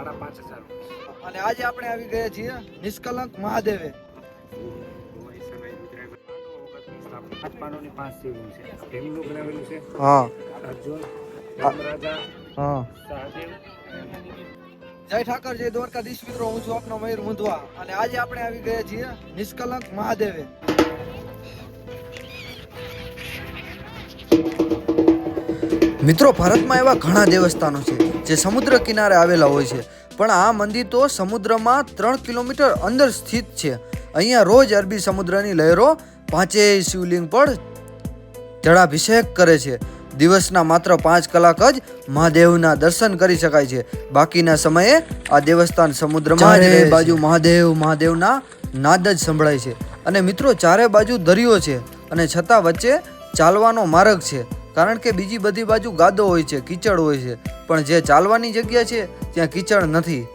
સાડા પાંચ હજાર અને આજે આપણે આવી ગયા છીએ નિષ્કલંક મહાદેવે. પાંચ પાંડવોની પાંચ શિવલિંગ છે. ભીમનું બનાવેલું છે. હા. અર્જુન ધર્મરાજા હા. સહદેવ. જય ઠાકર જય દ્વારકાધીશ મિત્રો. હું છું આપનો મયુર મુંધવા. અને આજે આપણે આવી ગયા છીએ નિષ્કલંક મહાદેવે. મિત્રો ભારતમાં એવા ઘણા દેવસ્થાનો છે જે સમુદ્ર કિનારે આવેલા હોય છે. પણ આ મંદિર તો સમુદ્રમાં ત્રણ કિલોમીટર અંદર સ્થિત છે. અહીંયા રોજ અરબી સમુદ્રની લહેરો પાંચેય શિવલિંગ પર જળાભિષેક કરે છે. દિવસના માત્ર પાંચ કલાક જ મહાદેવના દર્શન કરી શકાય છે. બાકીના સમયે આ દેવસ્થાન સમુદ્રમાં જ બાજુ મહાદેવ મહાદેવના નાદ જ સંભળાય છે. અને મિત્રો ચારે બાજુ દરિયો છે અને છતાં વચ્ચે ચાલવાનો માર્ગ છે. કારણ કે બીજી બધી બાજુ ગાદો હોય છે, કીચડ હોય છે, પણ જે ચાલવાની જગ્યા છે, ત્યાં કીચડ નથી.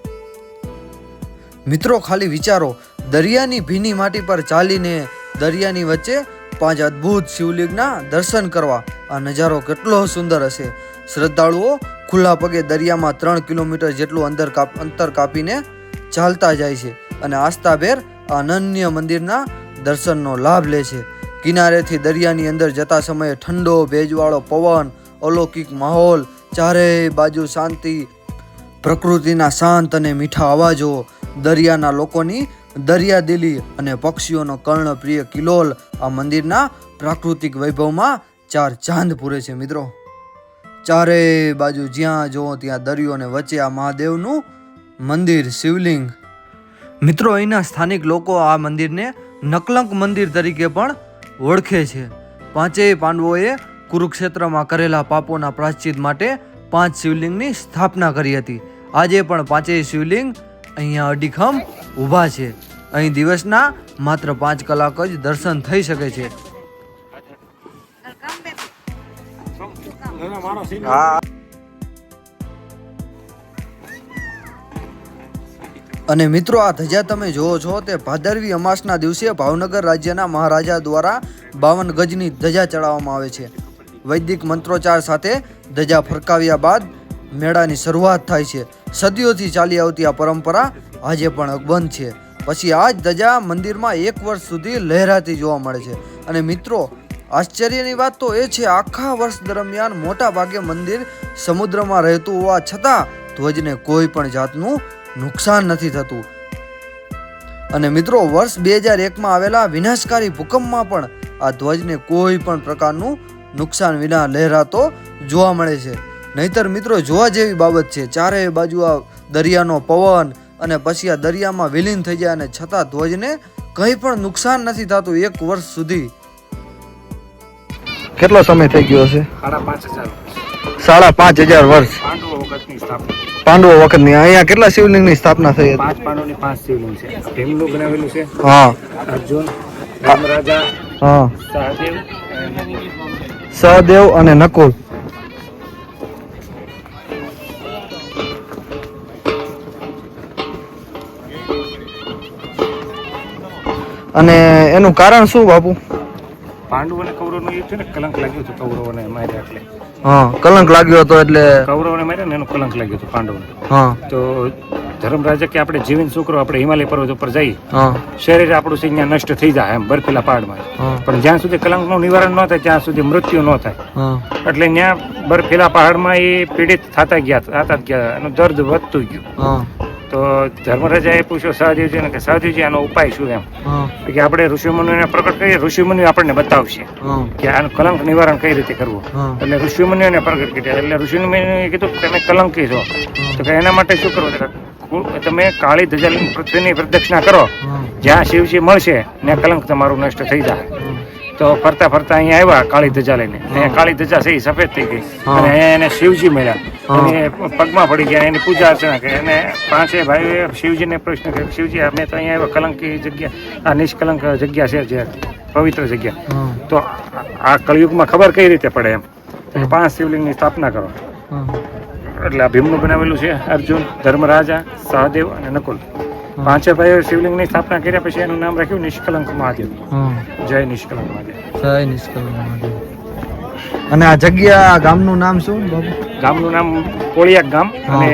મિત્રો, ખાલી વિચારો, દરિયાની ભીની માટી પર ચાલીને દરિયાની વચ્ચે પાંચ અદ્ભુત શિવલિંગના દર્શન કરવા આ નજારો કેટલો સુંદર હશે. શ્રદ્ધાળુઓ ખુલ્લા પગે દરિયામાં ત્રણ કિલોમીટર જેટલું અંદર કાપ, અંતર કાપીને ચાલતા જાય છે અને આસ્થાભેર અનન્ય મંદિરના દર્શનનો લાભ લે છે. કિનારેથી દરિયાની અંદર જતા સમયે ઠંડો ભેજવાળો પવન, અલૌકિક માહોલ, ચારેય બાજુ શાંતિ, પ્રકૃતિના શાંત અને મીઠા અવાજો, દરિયાના લોકોની દરિયાદિલી અને પક્ષીઓનો કર્ણપ્રિય કિલોલ આ મંદિરના પ્રાકૃતિક વૈભવમાં ચાર ચાંદ પૂરે છે મિત્રો. ચારે બાજુ જ્યાં જુઓ ત્યાં દરિયો અને વચ્ચે આ મહાદેવનું મંદિર, શિવલિંગ. મિત્રો, અહીંના સ્થાનિક લોકો આ મંદિરને નકલંક મંદિર તરીકે પણ ઓળખે છે. પાંચેય પાંડવોએ કુરુક્ષેત્રમાં કરેલા પાપોના પ્રાશ્ચિત માટે પાંચ શિવલિંગની સ્થાપના કરી હતી. આજે પણ પાંચેય શિવલિંગ અહીંયા અડીખમ ઊભા છે. અહીં દિવસના માત્ર પાંચ કલાક જ દર્શન થઈ શકે છે. મારો અને મિત્રો, આ ધજા તમે જુઓ છો તે ભાદરવી અમાસના દિવસે ભાવનગર રાજ્યના મહારાજા દ્વારા બાવન ગજની ધજા ચડાવવામાં આવે છે. વૈદિક મંત્રોચ્ચાર સાથે ધજા ફરકાવ્યા બાદ મેળાની શરૂઆત થાય છે. સદીઓથી ચાલી આવતી આ પરંપરા આજે પણ અકબંધ છે. પછી આ જ ધજા મંદિરમાં એક વર્ષ સુધી લહેરાતી જોવા મળે છે. અને મિત્રો, આશ્ચર્યની વાત તો એ છે, આખા વર્ષ દરમિયાન મોટા ભાગે મંદિર સમુદ્રમાં રહેતું હોવા છતાં ધ્વજને કોઈ પણ જાતનું નુકસાન નથી થતું. અને મિત્રો વર્ષ બે હજાર એકમાં આવેલા વિનાશકારી ભૂકંપમાં પણ આ ધ્વજને કોઈ પણ પ્રકારનું નુકસાન વિના લહેરાતો જોવા મળે છે. નહીતર મિત્રો જોવા જેવી બાબત છે. ચારેય બાજુ આ દરિયાનો પવન અને પછી આ દરિયામાં વિલીન થઈ જાય અને છતાં ધ્વજને કંઈ પણ નુકસાન નથી થતું એક વર્ષ સુધી. કેટલો સમય થઈ ગયો છે સાડા પાંચ હજાર સાડા પાંચ હજાર વર્ષ. પાંડવો વખતની સ્થાપના. પાંડવો વખતની અહીંયા કેટલા શિવલિંગની સ્થાપના થઈ પાંચ પાંડવોની પાંચ શિવલિંગ છે. ભીમનું બનાવેલું છે. હા. અર્જુન રામરાજા હા. સહદેવ સહદેવ અને નકુલ. અને એનું કારણ શું બાપુ? પાંડવોને કૌરવનું એ છે ને કલંક લાગ્યું હતું કૌરવોને માર્યા એટલે. હા કલંક લાગ્યો હતો એટલે કૌરવોને માર્યા ને એનો કલંક લાગ્યો હતું પાંડવોને. હા. તો ધર્મરાજા કે આપણે જીવન છોકરો આપણે હિમાલય પર્વત ઉપર જઈ શરીર આપણું છે ત્યાં નષ્ટ થઈ જાય એમ બરફીલા પહાડમાં. પણ જ્યાં સુધી કલંકનું નિવારણ ન થાય ત્યાં સુધી મૃત્યુ ન થાય. એટલે ત્યાં બરફીલા પહાડમાં એ પીડિત થતા ગયા થતા જ ગયા એનું દર્દ વધતું ગયું. તો ધર્મરાજાએ પૂછ્યો સહદેવજીને કે સહદેવજી આનો ઉપાય શું એમ? કે આપણે ઋષિમુનિઓને પ્રગટ કરીએ ઋષિમુનિઓ આપણને બતાવશે કે આનું કલંક નિવારણ કઈ રીતે કરવું. એટલે ઋષિમુનિઓને પ્રગટ કર્યા એટલે ઋષિમુનિએ કીધું કે તમે કલંકી છો તો કે એના માટે શું કરવું? તમે કાળી ધજા લઈને પૃથ્વીની પ્રદક્ષિણા કરો. જ્યાં શિવજી મળશે ત્યાં કલંક તમારું નષ્ટ થઈ જાય. તો ફરતા ફરતા અહીંયા આવ્યા કાળી ધજા લઈને. અહીંયા કાળી ધજા છે સફેદ થઈ ગઈ. અને અહીંયા એને શિવજી મળ્યા. એને પગમાં પડી ગયા એની પૂજા અર્ચના કરી. અને પાંચે ભાઈઓએ શિવજીને પ્રશ્ન કર્યો શિવજી અમે તો અહીંયા એવા કલંકી જગ્યા આ નિષ્કલંક જગ્યા છે જે પવિત્ર જગ્યા. તો આ કળિયુગમાં ખબર કઈ રીતે પડે એમ? પાંચ શિવલિંગની સ્થાપના કરો. એટલે આ ભીમનું બનાવેલું છે અર્જુન ધર્મરાજા સહદેવ અને નકુલ. પાંચે ભાઈઓ શિવલિંગની સ્થાપના કર્યા પછી એનું નામ રાખ્યું નિષ્કલંક મહાદેવ. જય નિષ્કલંક મહાદેવ. જય નિષ્કલંક મહાદેવ. અને આ જગ્યા ગામનું નામ શું બાબુ? ગામનું નામ કોળિયાક ગામ અને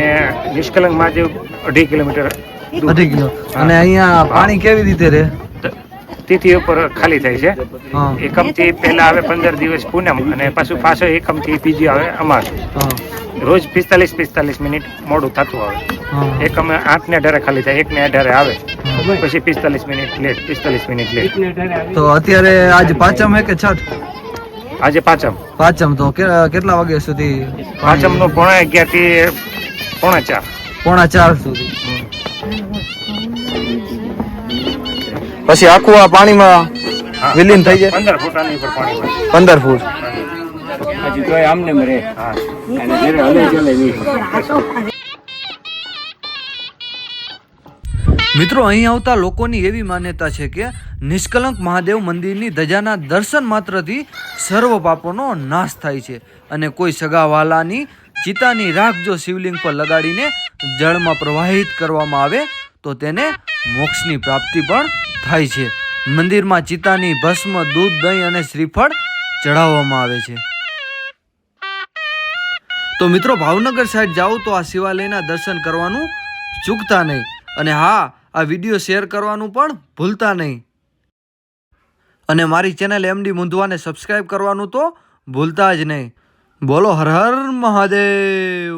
નિષ્કલંક મહાદેવ અઢી કિલોમીટર અઢી કિલો. અને અહીંયા પાણી કેવી રીતે રહે? તિથિ ઉપર ખાલી થાય છે. એકમથી પહેલા આવે પંદર દિવસ પૂનમ અને પાછું પાછો એકમથી બીજી આવે અમાર રોજ પિસ્તાલીસ પિસ્તાલીસ મિનિટ મોડું થતું આવે. એક અમે આઠ ને અઢારે ખાલી થાય એક ને અઢારે આવે. પછી પિસ્તાલીસ મિનિટ લેટ પિસ્તાલીસ મિનિટ લેટ. તો અત્યારે આજ પાંચમ હે કે છઠ? આજે પાંચમ. પાંચમ તો કેટલા વાગ્યા સુધી પાંચમ તો પોણા અગિયારથી પોણા ચાર. પોણા ચાર સુધી. પછી આખું આ પાણીમાં વિલીન થઈ જાય? પંદર ફૂટાની ઉપર પાણી પંદર ફૂટ. હજી તો આમને મરે. હા. અને જ્યારે હલે ચાલે નહીં. મિત્રો, અહીં આવતા લોકોની એવી માન્યતા છે કે નિષ્કલંક મહાદેવ મંદિરની ધજાના દર્શન માત્રથી સર્વ પાપોનો નાશ થાય છે અને કોઈ સગાવાલાની ચિતાની રાખ જો શિવલિંગ પર લગાડીને જળમાં પ્રવાહિત કરવામાં આવે, તો તેને મોક્ષની પ્રાપ્તિ પણ થાય છે. મંદિરમાં ચિતાની ભસ્મ, દૂધ, દહીં અને શ્રીફળ ચઢાવવામાં આવે છે. તો મિત્રો, ભાવનગર સાઈડ જાઓ તો આ શિવાલયના દર્શન કરવાનું ચૂકતા નહીં. અને હા આ વીડિયો શેર કરવાનું પણ ભૂલતા નહીં. અને મારી ચેનલ એમડી મુંધવાને સબસ્ક્રાઈબ કરવાનું તો ભૂલતા જ નહીં. બોલો હર હર મહાદેવ.